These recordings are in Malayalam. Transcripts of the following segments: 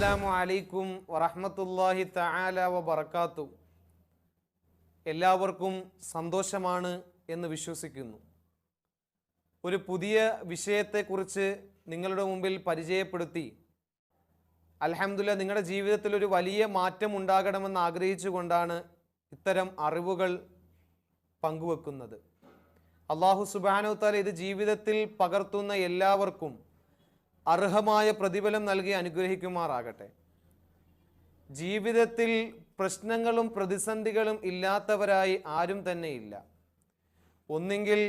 അസ്സലാമു അലൈക്കും വറഹമത്തല്ലാഹി തആല വബർക്കാത്തു എല്ലാവർക്കും സന്തോഷമാണ് എന്ന് വിശ്വസിക്കുന്നു. ഒരു പുതിയ വിഷയത്തെക്കുറിച്ച് നിങ്ങളുടെ മുമ്പിൽ പരിചയപ്പെടുത്തി അൽഹംദുലില്ലാ നിങ്ങളുടെ ജീവിതത്തിൽ ഒരു വലിയ മാറ്റം ഉണ്ടാകണമെന്ന് ആഗ്രഹിച്ചുകൊണ്ടാണ് ഇത്തരം അറിവുകൾ പങ്കുവെക്കുന്നത്. അള്ളാഹു സുബാനോ താല ഇത് ജീവിതത്തിൽ പകർത്തുന്ന എല്ലാവർക്കും അർഹമായ പ്രതിഫലം നൽകി അനുഗ്രഹിക്കുമാറാകട്ടെ. ജീവിതത്തിൽ പ്രശ്നങ്ങളും പ്രതിസന്ധികളും ഇല്ലാത്തവരായി ആരും തന്നെയില്ല. ഒന്നെങ്കിൽ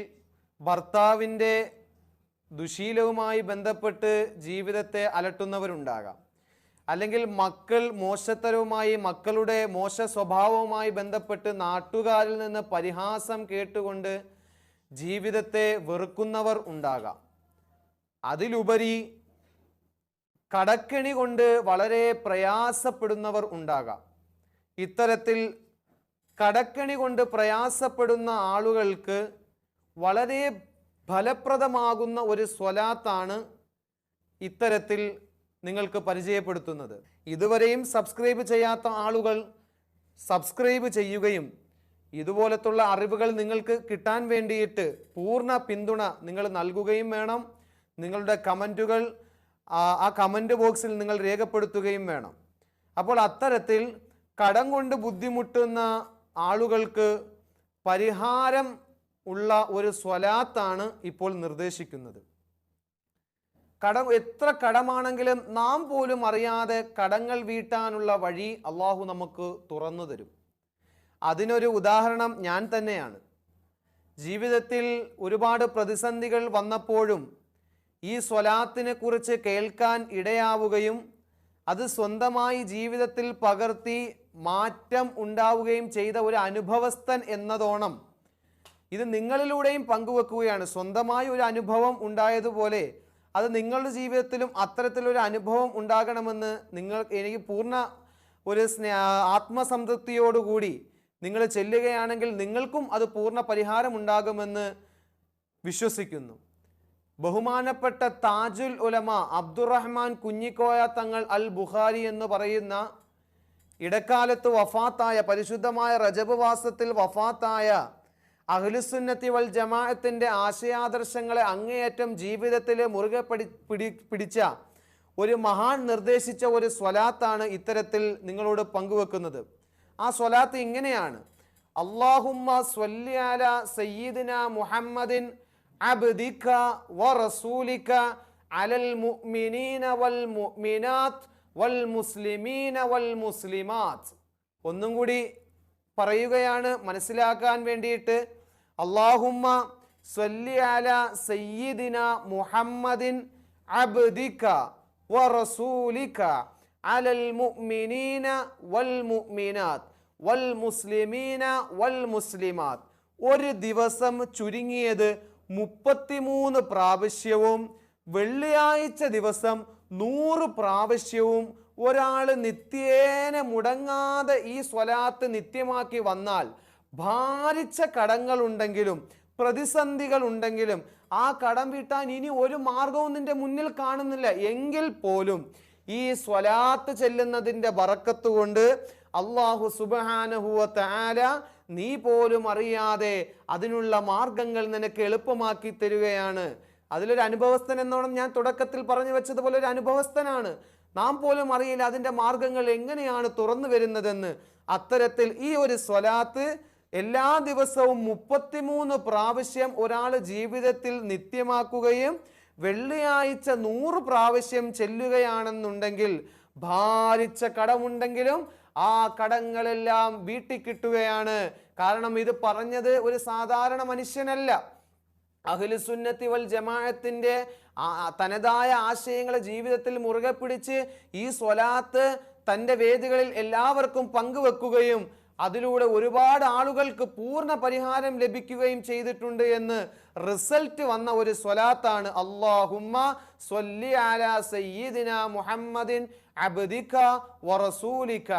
ഭർത്താവിന്റെ ദുശീലവുമായി ബന്ധപ്പെട്ട് ജീവിതത്തെ അലട്ടുന്നവരുണ്ടാകാം. അല്ലെങ്കിൽ മക്കൾ മോശത്തരവുമായി മക്കളുടെ മോശ സ്വഭാവവുമായി ബന്ധപ്പെട്ട് നാട്ടുകാരിൽ നിന്ന് പരിഹാസം കേട്ടുകൊണ്ട് ജീവിതത്തെ വെറുക്കുന്നവർ ഉണ്ടാകാം. അതിലുപരി കടക്കെണി കൊണ്ട് വളരെ പ്രയാസപ്പെടുന്നവർ ഉണ്ടാകാം. ഇത്തരത്തിൽ കടക്കെണി കൊണ്ട് പ്രയാസപ്പെടുന്ന ആളുകൾക്ക് വളരെ ഫലപ്രദമാകുന്ന ഒരു സ്വലാത്താണ് ഇത്തരത്തിൽ നിങ്ങൾക്ക് പരിചയപ്പെടുത്തുന്നത്. ഇതുവരെയും സബ്സ്ക്രൈബ് ചെയ്യാത്ത ആളുകൾ സബ്സ്ക്രൈബ് ചെയ്യുകയും ഇതുപോലത്തുള്ള അറിവുകൾ നിങ്ങൾക്ക് കിട്ടാൻ വേണ്ടിയിട്ട് പൂർണ പിന്തുണ നിങ്ങൾ നൽകുകയും വേണം. നിങ്ങളുടെ കമന്റുകൾ ആ കമന്റ് ബോക്സിൽ നിങ്ങൾ രേഖപ്പെടുത്തുകയും വേണം. അപ്പോൾ അത്തരത്തിൽ കടം കൊണ്ട് ബുദ്ധിമുട്ടുന്ന ആളുകൾക്ക് പരിഹാരം ഉള്ള ഒരു സ്വലാത്താണ് ഇപ്പോൾ നിർദ്ദേശിക്കുന്നത്. കടം എത്ര കടമാണെങ്കിലും നാം പോലും അറിയാതെ കടങ്ങൾ വീട്ടാനുള്ള വഴി അള്ളാഹു നമുക്ക് തുറന്നു തരും. അതിനൊരു ഉദാഹരണം ഞാൻ തന്നെയാണ്. ജീവിതത്തിൽ ഒരുപാട് പ്രതിസന്ധികൾ വന്നപ്പോഴും ഈ സ്വലാത്തിനെ കുറിച്ച് കേൾക്കാൻ ഇടയാവുകയും അത് സ്വന്തമായി ജീവിതത്തിൽ പകർത്തി മാറ്റം ഉണ്ടാവുകയും ചെയ്ത ഒരു അനുഭവസ്ഥൻ എന്നതോണം ഇത് നിങ്ങളിലൂടെയും പങ്കുവെക്കുകയാണ്. സ്വന്തമായി ഒരു അനുഭവം ഉണ്ടായതുപോലെ അത് നിങ്ങളുടെ ജീവിതത്തിലും അത്തരത്തിലൊരു അനുഭവം ഉണ്ടാകണമെന്ന് നിങ്ങൾ എനിക്ക് പൂർണ ഒരു സ്നേ ആത്മസംതൃപ്തിയോടുകൂടി നിങ്ങൾ ചെല്ലുകയാണെങ്കിൽ നിങ്ങൾക്കും അത് പൂർണ പരിഹാരം ഉണ്ടാകുമെന്ന് വിശ്വസിക്കുന്നു. ബഹുമാനപ്പെട്ട താജുൽ ഉലമ അബ്ദുറഹ്മാൻ കുഞ്ഞിക്കോയ തങ്ങൾ അൽ ബുഖാരി എന്ന് പറയുന്ന ഇടക്കാലത്ത് വഫാത്തായ പരിശുദ്ധമായ റജബ് മാസത്തിൽ വഫാത്തായ അഹ്ലുസുന്നത്തി വൽ ജമാഅത്തിന്റെ ആശയാദർശങ്ങളെ അങ്ങേയറ്റം ജീവിതത്തിൽ മുറുകെ പിടി പിടി പിടിച്ച ഒരു മഹാൻ നിർദ്ദേശിച്ച ഒരു സ്വലാത്താണ് ഇത്തരത്തിൽ നിങ്ങളോട് പങ്കുവെക്കുന്നത്. ആ സ്വലാത്ത് ഇങ്ങനെയാണ്. അള്ളാഹുമ്മ സ്വല്യാല സയ്യിദിന മുഹമ്മദിൻ മുഅ്മിനീന വൽ മുഅ്മിനാത്ത് വൽ മുസ്ലിമീന വൽ മുസ്ലിമാത്ത്. ഒന്നും കൂടി പറയുകയാണ് മനസ്സിലാക്കാൻ വേണ്ടിയിട്ട്. അള്ളാഹുമ്മ സ്വല്ലി അല സയ്യിദിന മുഹമ്മദിൻ അബ്ദിക വറസൂലിക അലൽ മുഅ്മിനീന വൽ മുഅ്മിനാത്ത് വൽ മുസ്ലിമീന വൽ മുസ്ലിമാത്ത്. ഒരു ദിവസം ചുരുങ്ങിയത് മുപ്പത്തിമൂന്ന് പ്രാവശ്യവും വെള്ളിയാഴ്ച ദിവസം നൂറ് പ്രാവശ്യവും ഒരാൾ നിത്യേന മുടങ്ങാതെ ഈ സ്വലാത്ത് നിത്യമാക്കി വന്നാൽ ഭാരിച്ച കടങ്ങളുണ്ടെങ്കിലും പ്രതിസന്ധികൾ ഉണ്ടെങ്കിലും ആ കടം വീട്ടാൻ ഇനി ഒരു മാർഗവും നിന്റെ മുന്നിൽ കാണുന്നില്ല. എങ്കിൽ പോലും ഈ സ്വലാത്ത് ചെല്ലുന്നതിന്റെ ബറക്കത്ത് കൊണ്ട് അള്ളാഹു സുബാനഹുവ താല നീ പോലും അറിയാതെ അതിനുള്ള മാർഗങ്ങൾ നിനക്ക് എളുപ്പമാക്കി തരികയാണ്. അതിലൊരു അനുഭവസ്ഥൻ എന്നോണം ഞാൻ തുടക്കത്തിൽ പറഞ്ഞു വെച്ചതുപോലെ ഒരു അനുഭവസ്ഥനാണ്. നാം പോലും അറിയില്ല അതിന്റെ മാർഗങ്ങൾ എങ്ങനെയാണ് തുറന്നു വരുന്നതെന്ന്. അത്തരത്തിൽ ഈ ഒരു സ്വലാത്ത് എല്ലാ ദിവസവും മുപ്പത്തിമൂന്ന് പ്രാവശ്യം ഒരാൾ ജീവിതത്തിൽ നിത്യമാക്കുകയും വെള്ളിയാഴ്ച നൂറ് പ്രാവശ്യം ചെല്ലുകയാണെന്നുണ്ടെങ്കിൽ ഭാരിച്ച കടമുണ്ടെങ്കിലും ആ കടങ്ങളെല്ലാം വീട്ടിൽ കിട്ടുകയാണ് കാരണം ഇത് പറഞ്ഞത് ഒരു സാധാരണ മനുഷ്യനല്ല. അഖിലുസുന്നത്തി വൽ ജമാഅത്തിന്റെ തനതായ ആശയങ്ങളെ ജീവിതത്തിൽ മുറുകെ പിടിച്ച് ഈ സ്വലാത്ത് തന്റെ വേദികളിൽ എല്ലാവർക്കും പങ്കുവെക്കുകയും അതിലൂടെ ഒരുപാട് ആളുകൾക്ക് പൂർണ പരിഹാരം ലഭിക്കുകയും ചെയ്തിട്ടുണ്ട് എന്ന് റിസൾട്ട് വന്ന ഒരു സ്വലാത്താണ്. അള്ളാഹുമ്മ സ്വല്ലി മുഹമ്മദിൻ അബ്ദിക വറസൂലിക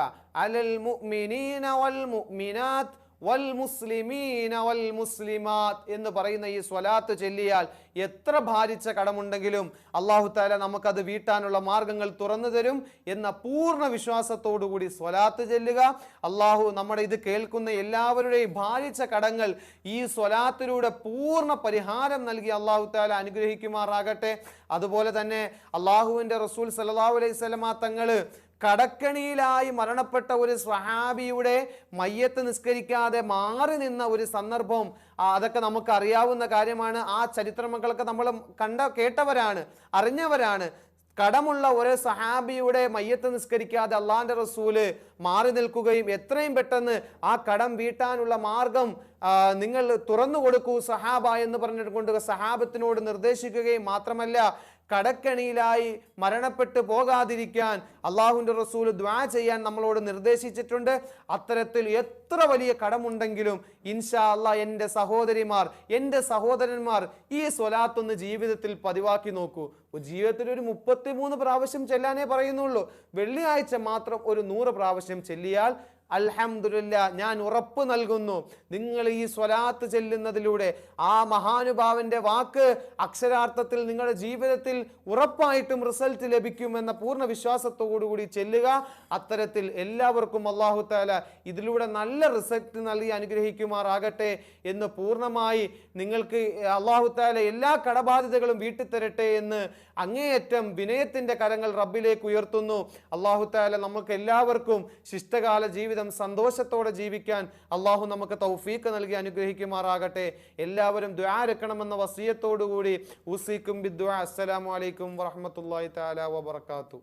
അലൽ മുഅ്മിനീന വൽ വൽ മുസ്ലിമീന വൽ മുസ്ലിമാത്ത് എന്ന് പറയുന്ന ഈ സ്വലാത്ത് ചൊല്ലിയാൽ എത്ര ഭാരിച്ച കടമുണ്ടെങ്കിലും അള്ളാഹു താല നമുക്കത് വീട്ടാനുള്ള മാർഗങ്ങൾ തുറന്നു തരും എന്ന പൂർണ വിശ്വാസത്തോടുകൂടി സ്വലാത്ത് ചെല്ലുക. അള്ളാഹു നമ്മുടെ ഇത് കേൾക്കുന്ന എല്ലാവരുടെയും ഭാരിച്ച കടങ്ങൾ ഈ സ്വലാത്തിലൂടെ പൂർണ പരിഹാരം നൽകി അള്ളാഹു താല അനുഗ്രഹിക്കുമാറാകട്ടെ. അതുപോലെ തന്നെ അള്ളാഹുവിന്റെ റസൂൽ സല്ലല്ലാഹു അലൈഹി സ്വലമാ തങ്ങൾ കടക്കണിയിലായി മരണപ്പെട്ട ഒരു സ്വഹാബിയുടെ മയ്യത്ത് നിസ്കരിക്കാതെ മാറി നിന്ന ഒരു സന്ദർഭം അതൊക്കെ നമുക്ക് അറിയാവുന്ന കാര്യമാണ്. ആ ചരിത്രമക്കളൊക്കെ നമ്മൾ കണ്ട കേട്ടവരാണ് അറിഞ്ഞവരാണ്. കടമുള്ള ഒരു സഹാബിയുടെ മയ്യത്ത് നിസ്കരിക്കാതെ അള്ളാന്റെ റസൂൽ മാറി നിൽക്കുകയും എത്രയും പെട്ടെന്ന് ആ കടം വീട്ടാനുള്ള മാർഗം നിങ്ങൾ തുറന്നു കൊടുക്കൂ സഹാബ എന്ന് പറഞ്ഞുകൊണ്ട് സഹാബത്തിനോട് നിർദ്ദേശിക്കുകയും മാത്രമല്ല കടക്കണിയിലായി മരണപ്പെട്ടു പോകാതിരിക്കാൻ അള്ളാഹുവിന്റെ റസൂൽ ദ്വാ ചെയ്യാൻ നമ്മളോട് നിർദ്ദേശിച്ചിട്ടുണ്ട്. അത്തരത്തിൽ എത്ര വലിയ കടമുണ്ടെങ്കിലും ഇൻഷാ അല്ല എന്റെ സഹോദരിമാർ എന്റെ സഹോദരന്മാർ ഈ സ്വലാത്തൊന്ന് ജീവിതത്തിൽ പതിവാക്കി നോക്കൂ. ജീവിതത്തിൽ ഒരു മുപ്പത്തിമൂന്ന് പ്രാവശ്യം ചെല്ലാനേ പറയുന്നുള്ളൂ. വെള്ളിയാഴ്ച മാത്രം ഒരു നൂറ് പ്രാവശ്യം ചെല്ലിയാൽ അൽഹംദുലില്ല ഞാൻ ഉറപ്പ് നൽകുന്നു. നിങ്ങൾ ഈ സ്വലാത്ത് ചെല്ലുന്നതിലൂടെ ആ മഹാനുഭാവന്റെ വാക്ക് അക്ഷരാർത്ഥത്തിൽ നിങ്ങളുടെ ജീവിതത്തിൽ ഉറപ്പായിട്ടും റിസൾട്ട് ലഭിക്കുമെന്ന പൂർണ വിശ്വാസത്തോടുകൂടി ചെല്ലുക. അത്തരത്തിൽ എല്ലാവർക്കും അള്ളാഹു താല ഇതിലൂടെ നല്ല റിസൾട്ട് നൽകി അനുഗ്രഹിക്കുമാറാകട്ടെ എന്ന് പൂർണമായി നിങ്ങൾക്ക് അള്ളാഹു താല എല്ലാ കടബാധ്യതകളും വീട്ടിൽ തരട്ടെ എന്ന് അങ്ങേയറ്റം വിനയത്തിന്റെ കരങ്ങൾ റബ്ബിലേക്ക് ഉയർത്തുന്നു. അള്ളാഹു താല നമുക്ക് എല്ലാവർക്കും ശിഷ്ടകാല ജീവിതം സന്തോഷത്തോടെ ജീവിക്കാൻ അള്ളാഹു നമുക്ക് തൗഫീക്ക് നൽകി അനുഗ്രഹിക്കുമാറാകട്ടെ. എല്ലാവരും ദ്വാരക്കണമെന്ന വസീയത്തോടുകൂടി. ഉസീക്കും ബിദ്വാ അസ്സലാമു അലൈക്കും വറഹ്മത്തുള്ളാഹി തആല വബറകാതുഹു.